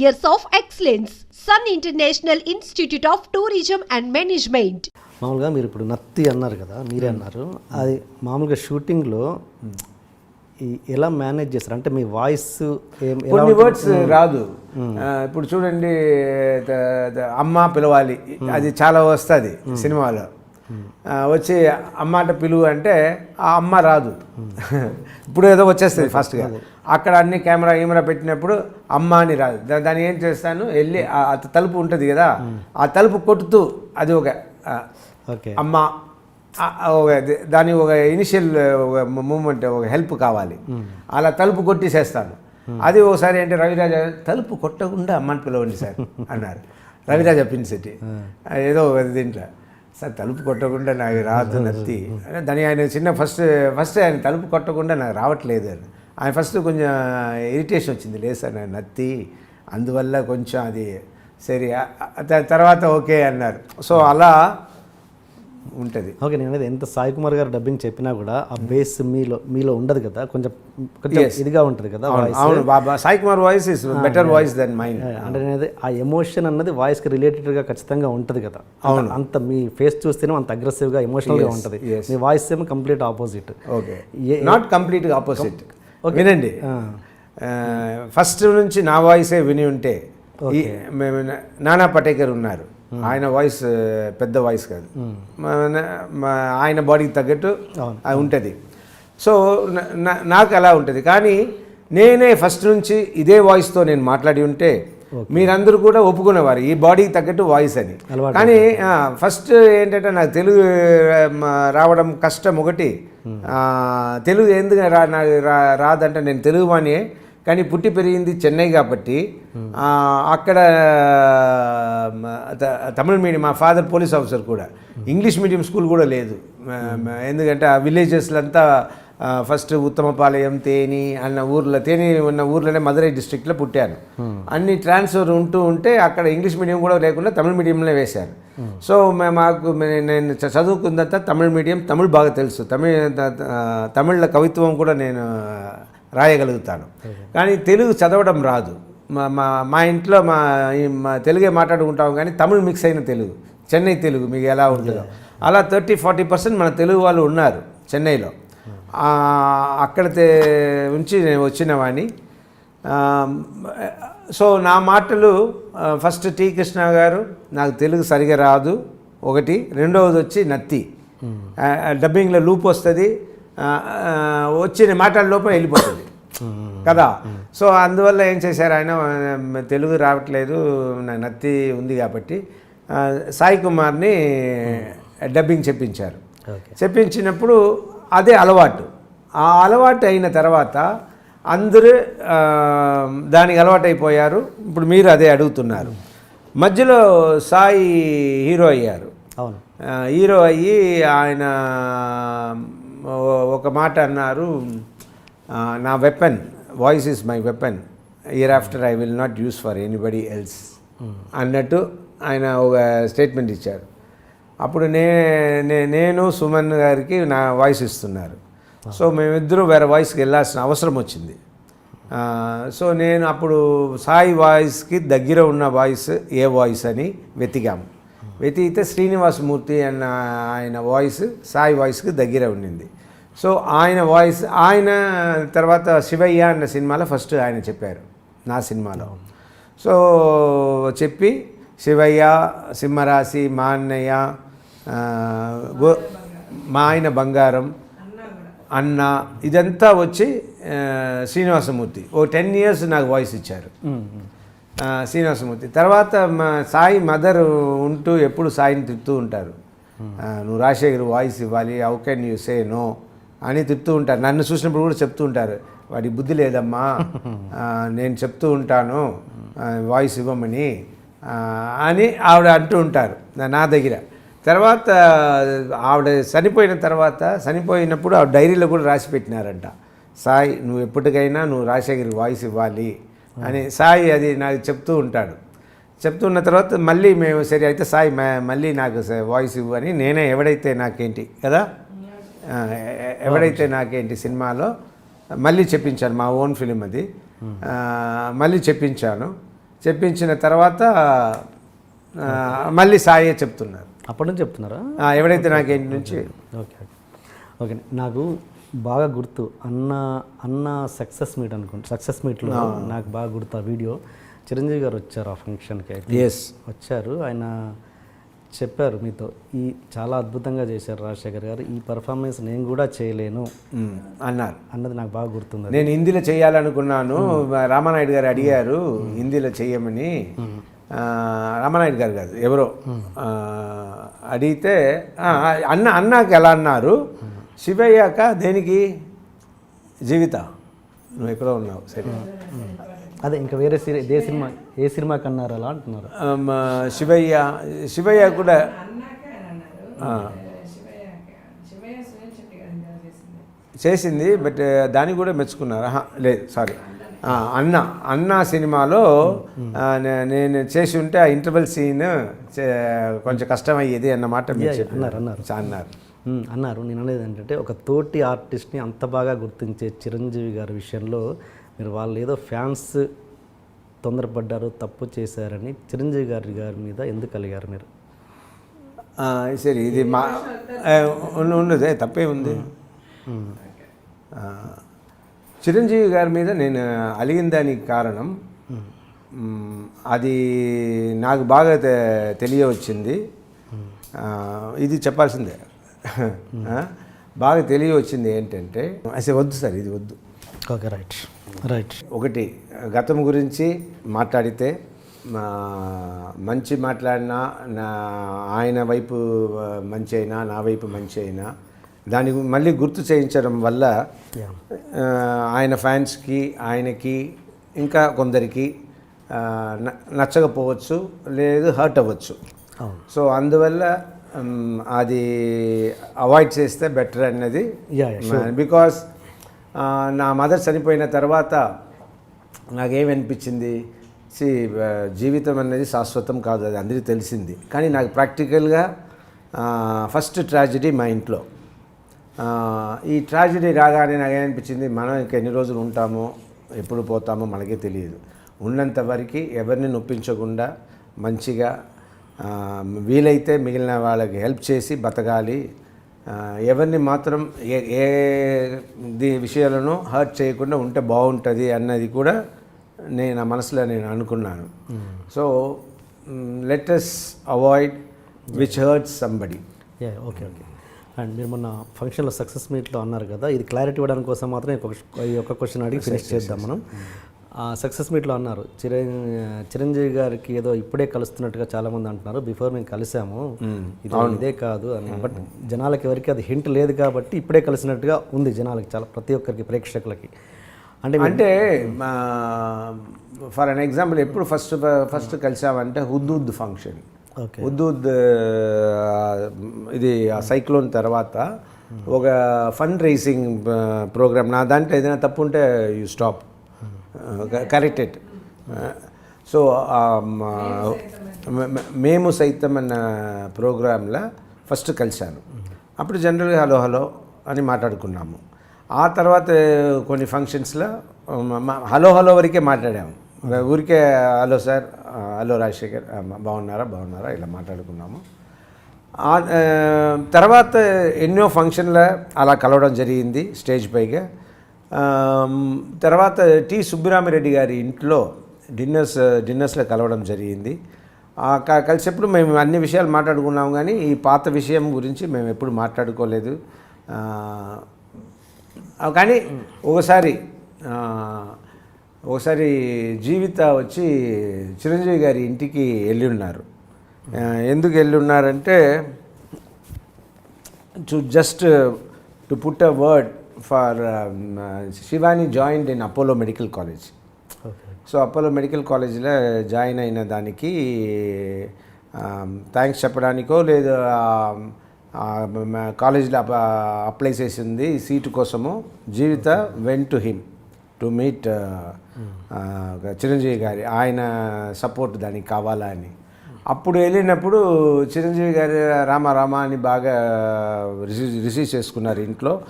years of excellence. Sun International Institute of Tourism and Management. మామూలుగా మీరు ఇప్పుడు నత్తి అన్నారు కదా మీరే అన్నారు. అది మామూలుగా షూటింగ్లో ఎలా మేనేజ్ చేస్తారు? అంటే మీ వాయిస్ ఏం ఎలా కొన్ని? వర్డ్స్ రాదు. ఆ, ఇప్పుడు చూడండి అమ్మ పిలవాలి. అది చాలా వస్తుంది సినిమాలో. వచ్చి అమ్మాట పిలువు అంటే ఆ అమ్మ రాదు. ఇప్పుడు ఏదో వచ్చేస్తుంది ఫస్ట్గా అక్కడ అన్ని కెమెరా కెమెరా పెట్టినప్పుడు అమ్మ అని రాదు. దాన్ని ఏం చేస్తాను? వెళ్ళి ఆ తలుపు ఉంటుంది కదా ఆ తలుపు కొట్టుతూ అది ఒక అమ్మ ఒక దాని ఒక ఇనిషియల్ మూమెంట్ ఒక హెల్ప్ కావాలి. అలా తలుపు కొట్టేసేస్తాను. అది ఒకసారి అంటే రవిరాజ తలుపు కొట్టకుండా అమ్మని పిలవండి సార్ అన్నారు. రవిరాజ పిన్సిటీ ఏదో ఒక దీంట్లో. సార్ తలుపు కొట్టకుండా నాకు రాదు నత్తి. అంటే దాని ఆయన చిన్న ఫస్ట్ ఫస్ట్ ఆయన తలుపు కొట్టకుండా నాకు రావట్లేదు అని. ఆయన ఫస్ట్ కొంచెం ఇరిటేషన్ వచ్చింది. లేదు సార్ నాకు నత్తి. అందువల్ల కొంచెం అది సరే తర్వాత ఓకే అన్నారు. సో అలా ఉంటుంది. ఓకే నేను అనేది ఎంత సాయి కుమార్ గారు డబ్బింగ్ చెప్పినా కూడా ఆ బేస్ మీలో మీలో ఉండదు కదా. కొంచెం కొంచెం. ఇదిగా ఉంటుంది కదా అవును అవును. Sai Kumar voice is better voice than mind అంటే అనేది ఆ ఎమోషన్ అన్నది వాయిస్కి రిలేటెడ్గా ఖచ్చితంగా ఉంటుంది కదా. అంత- అంత మీ ఫేస్ చూస్తేనే అంత అగ్రెసివ్గా ఎమోషనల్గా ఉంటుంది. మీ వాయిస్ ఏమో complete opposite okay not complete opposite వినండి. ఫస్ట్ నుంచి నా వాయిసే విని ఉంటే నానా పటేకర్ ఉన్నారు. ఆయన వాయిస్ పెద్ద వాయిస్ కాదు. ఆయన బాడీకి తగ్గట్టు అది ఉంటుంది. సో నాకు అలా ఉంటుంది. కానీ నేనే ఫస్ట్ నుంచి ఇదే వాయిస్తో నేను మాట్లాడి ఉంటే మీరందరూ కూడా ఒప్పుకునేవారు. ఈ బాడీకి తగ్గట్టు వాయిస్ అని. కానీ ఫస్ట్ ఏంటంటే నాకు తెలుగు రావడం కష్టం ఒకటి. తెలుగు ఎందుకు రా నాకు రా- రాదంటే నేను తెలుగు వాణి కానీ పుట్టి పెరిగింది చెన్నై కాబట్టి అక్కడ తమిళ మీడియం మా ఫాదర్ పోలీస్ ఆఫీసర్ కూడా. ఇంగ్లీష్ మీడియం స్కూల్ కూడా లేదు. ఎందుకంటే ఆ విలేజెస్లో అంతా ఫస్ట్ ఉత్తమపాలయం తేని అన్న ఊర్లో తేని ఉన్న ఊర్లోనే మదురై డిస్ట్రిక్ట్లో పుట్టాను. అన్ని ట్రాన్స్ఫర్ ఉంటూ ఉంటే అక్కడ ఇంగ్లీష్ మీడియం కూడా లేకుండా తమిళ మీడియంలో వేశాను. సో మాకు నేను చ- చదువుకున్నంత తమిళ మీడియం తమిళ్ బాగా తెలుసు. తమిళ తమిళ్ళ తమిళ కవిత్వం కూడా నేను రాయగలుగుతాను. కానీ తెలుగు చదవడం రాదు. మా మా ఇంట్లో మా మా తెలుగే మాట్లాడుకుంటాం కానీ తమిళ్ మిక్స్ అయిన తెలుగు. చెన్నై తెలుగు మీకు ఎలా ఉంటుందో. అలా థర్టీ ఫార్టీ పర్సెంట్ మన తెలుగు వాళ్ళు ఉన్నారు చెన్నైలో. ఆ, అక్కడ ఉంచి నేను వచ్చిన వాడిని. ఆ, సో నా మాటలు ఫస్ట్ టీ కృష్ణ గారు నాకు తెలుగు సరిగా రాదు. ఒకటి. రెండవది వచ్చి నత్తి. డబ్బింగ్లో లూప్ వస్తుంది. వచ్చి నేను మాట్లాడే లోపల వెళ్ళిపోతుంది. కదా? సో అందువల్ల ఏం చేశారు ఆయన? తెలుగు రావట్లేదు నాకు నత్తి ఉంది కాబట్టి సాయి కుమార్ని డబ్బింగ్ చెప్పించారు. చెప్పించినప్పుడు అదే అలవాటు. ఆ అలవాటు అయిన తర్వాత అందరూ దానికి అలవాటు అయిపోయారు ఇప్పుడు మీరు అదే అడుగుతున్నారు. మధ్యలో సాయి హీరో అయ్యారు. అవును. హీరో అయ్యి ఆయన ఒక మాట అన్నారు. Uh, నా weapon voice is my weapon here after I will not use for anybody else అన్నట్టు ఆయన ఒక స్టేట్మెంట్ ఇచ్చారు. అప్పుడు నే నే- నేను సుమన్ గారికి నా వాయిస్ ఇస్తున్నారు. సో మేమిద్దరూ వేరే వాయిస్కి వెళ్ళాల్సిన అవసరం వచ్చింది. Uh, సో నేను అప్పుడు సాయి వాయిస్కి దగ్గర ఉన్న వాయిస్ ఏ వాయిస్ అని వెతికాము. వెతికితే శ్రీనివాసమూర్తి అన్న ఆయన వాయిస్ సాయి వాయిస్కి దగ్గర ఉండింది. సో ఆయన వాయిస్ ఆయన తర్వాత శివయ్య అన్న సినిమాలో ఫస్ట్ ఆయన చెప్పారు నా సినిమాలో. సో చెప్పి శివయ్య సింహరాశి మా అన్నయ్య గో మా ఆయన బంగారం అన్న ఇదంతా వచ్చి శ్రీనివాసమూర్తి. ఓ టెన్ ఇయర్స్ నాకు వాయిస్ ఇచ్చారు. శ్రీనివాసమూర్తి. తర్వాత మా సాయి మదర్ ఉంటూ ఎప్పుడు సాయిని తిప్పుతూ ఉంటారు. నువ్వు రాజశేఖర్ వాయిస్ ఇవ్వాలి. How can you say no అని తిడుతూ ఉంటారు. నన్ను చూసినప్పుడు కూడా చెప్తూ ఉంటారు. వాడి బుద్ధి లేదమ్మా. నేను చెప్తూ ఉంటాను. వాయిస్ ఇవ్వమని. అని ఆవిడ అంటూ ఉంటారు. నా- నా దగ్గర. తర్వాత ఆవిడ చనిపోయిన తర్వాత చనిపోయినప్పుడు ఆవిడ డైరీలో కూడా రాసి పెట్టినారంట. సాయి నువ్వు ఎప్పటికైనా నువ్వు రాజశేఖర్ వాయిస్ ఇవ్వాలి అని. సాయి అది నాకు చెప్తూ ఉంటాడు. చెప్తున్న తర్వాత మళ్ళీ మేము సరే అయితే సాయి మళ్ళీ నాకు వాయిస్ ఇవ్వు అని నేనే ఎవడైతే నాకేంటి కదా? ఎవడైతే నాకేంటి సినిమాలో మళ్ళీ చెప్పించాను మా ఓన్ ఫిలిం అది. మళ్ళీ చెప్పించాను. చెప్పించిన తర్వాత మళ్ళీ సాయే చెప్తున్నారు. అప్పటి నుంచి చెప్తున్నారా? ఎవడైతే నాకు ఇంటి నుంచి. Okay okay. ఓకే నాకు బాగా గుర్తు అన్న అన్న సక్సెస్ మీట్ అనుకుంటా సక్సెస్ మీట్లో నాకు బాగా గుర్తు ఆ వీడియో. చిరంజీవి గారు వచ్చారు ఆ ఫంక్షన్కి అయితే ఎస్ వచ్చారు. ఆయన చెప్పారు మీతో. ఈ చాలా అద్భుతంగా చేశారు రాజశేఖర్ గారు. ఈ పర్ఫార్మెన్స్ నేను కూడా చేయలేను అన్నారు. అన్నది నాకు బాగా గుర్తుంది నేను హిందీలో చేయాలనుకున్నాను. రామానాయుడు గారు అడిగారు హిందీలో చెయ్యమని. ఆ, రామానాయుడు గారు కాదు ఎవరో. అడిగితే అన్న అన్నాక ఎలా అన్నారు? శివయ్యాక దేనికి? జీవిత. నువ్వు ఎక్కడో ఉన్నావు సరే. అదే ఇంకా వేరే సినిమా ఏ సినిమా ఏ సినిమాకి అన్నారు అలా అంటున్నారు? శివయ్య శివయ్య కూడా. చేసింది బట్ దాన్ని కూడా మెచ్చుకున్నారు. లేదు సారీ. అన్న అన్న సినిమాలో నేను చేసి ఉంటే ఆ ఇంటర్వెల్ సీన్ కొంచెం కష్టమయ్యేది అన్నమాట అన్నారు, అన్నారు. అన్నారు. అన్నారు. నేను అనేది ఏంటంటే ఒక తోటి ఆర్టిస్ట్ని అంత బాగా గుర్తించే చిరంజీవి గారి విషయంలో మీరు వాళ్ళు ఏదో ఫ్యాన్స్ తొందరపడ్డారు తప్పు చేశారని చిరంజీవి గారి గారి మీద ఎందుకు కలిగారు మీరు? సరే ఇది మా ఉన్నదే తప్పే ఉంది. చిరంజీవి గారి మీద నేను అలిగిన దానికి కారణం అది నాకు బాగా తెలియవచ్చింది. ఇది చెప్పాల్సిందే. బాగా తెలియవచ్చింది ఏంటంటే అసలు వద్దు సార్ ఇది వద్దు. Okay right. రైట్ ఒకటి గతం గురించి మాట్లాడితే మంచి మాట్లాడినా నా ఆయన వైపు మంచి అయినా నా వైపు మంచి అయినా దాని మళ్ళీ గుర్తు చేయించడం వల్ల ఆయన ఫ్యాన్స్కి ఆయనకి ఇంకా కొందరికి నచ్చకపోవచ్చు లేదు హర్ట్ అవ్వచ్చు. సో అందువల్ల అది అవాయిడ్ చేస్తే బెటర్ అన్నది బికాస్ నా మదర్ చనిపోయిన తర్వాత నాకేమనిపించింది? సి జీవితం అనేది శాశ్వతం కాదు అది అందరికీ తెలిసింది. కానీ నాకు ప్రాక్టికల్గా ఫస్ట్ ట్రాజడీ మా ఇంట్లో. ఈ ట్రాజడీ రాగానే నాకేమనిపించింది? మనం ఇంకా ఎన్ని రోజులు ఉంటామో ఎప్పుడు పోతామో మనకే తెలియదు. ఉన్నంత వరకు ఎవరిని నొప్పించకుండా మంచిగా వీలైతే మిగిలిన వాళ్ళకి హెల్ప్ చేసి బతకాలి. ఎవరిని మాత్రం ఏ ఏ ది విషయాలను హర్ట్ చేయకుండా ఉంటే బాగుంటుంది అన్నది కూడా నేను నా మనసులో నేను అనుకున్నాను. So let's avoid which hurts somebody okay okay and మీరు మొన్న ఫంక్షన్లో సక్సెస్ మీట్లో అన్నారు కదా ఇది క్లారిటీ ఇవ్వడానికి కోసం మాత్రం ఈ ఒక- ఈ ఒక్క క్వశ్చన్ అడిగి ఫినిష్ చేద్దాం మనం. ఆ సక్సెస్ మీట్లో అన్నారు. చిరం చిరంజీవి గారికి ఏదో ఇప్పుడే కలుస్తున్నట్టుగా చాలా మంది అంటున్నారు. బిఫోర్ మేము కలిసాము. ఇది ఇదే కాదు అని. బట్ జనాలకి ఎవరికి అది హింట్ లేదు కాబట్టి ఇప్పుడే కలిసినట్టుగా ఉంది జనాలకి చాలా ప్రతి ఒక్కరికి ప్రేక్షకులకి. అంటే అంటే ఫర్ అన్ ఎగ్జాంపుల్ ఎప్పుడు ఫస్ట్ ఫస్ట్ కలిసామంటే హుద్దూద్ ఫంక్షన్. ఓకే. హుద్దూద్ ఇది ఆ సైక్లోన్ తర్వాత ఒక ఫండ్ రైజింగ్ ప్రోగ్రామ్. నా దాంట్లో ఏదైనా తప్పు ఉంటే యూ స్టాప్. కరెక్టెడ్ సో మేము సైతం అన్న ప్రోగ్రాంలో ఫస్ట్ కలిశాను. అప్పుడు జనరల్గా హలో హలో అని మాట్లాడుకున్నాము. ఆ తర్వాత కొన్ని ఫంక్షన్స్లో హలో హలో వరకే మాట్లాడాము. ఊరికే హలో సార్ హలో రాజశేఖర్ బాగున్నారా బాగున్నారా ఇలా మాట్లాడుకున్నాము. తర్వాత ఎన్నో ఫంక్షన్ల అలా కలవడం జరిగింది స్టేజ్ పైగా. తర్వాత టి సుబ్బిరామిరెడ్డి గారి ఇంట్లో డిన్నర్స్ డిన్నర్స్లో కలవడం జరిగింది. కలిసేప్పుడు మేము అన్ని విషయాలు మాట్లాడుకున్నాం కానీ ఈ పాత విషయం గురించి మేము ఎప్పుడు మాట్లాడుకోలేదు. కానీ ఒకసారి ఒకసారి జీవిత వచ్చి చిరంజీవి గారి ఇంటికి వెళ్ళి ఉన్నారు ఎందుకు వెళ్ళి ఉన్నారంటే to just to put a word for Shivani joined in Apollo medical college so Apollo medical కాలేజీలో జాయిన్ అయిన దానికి థ్యాంక్స్ చెప్పడానికో లేదు కాలేజీలో అప్లై చేసింది సీటు కోసము Jeevitha went to him to meet Chiranjeevi గారి ఆయన సపోర్ట్ దానికి కావాలా అని. అప్పుడు వెళ్ళినప్పుడు చిరంజీవి గారి రామ రామ అని బాగా రిసీవ్ రిసీవ్ చేసుకున్నారు ఇంట్లో.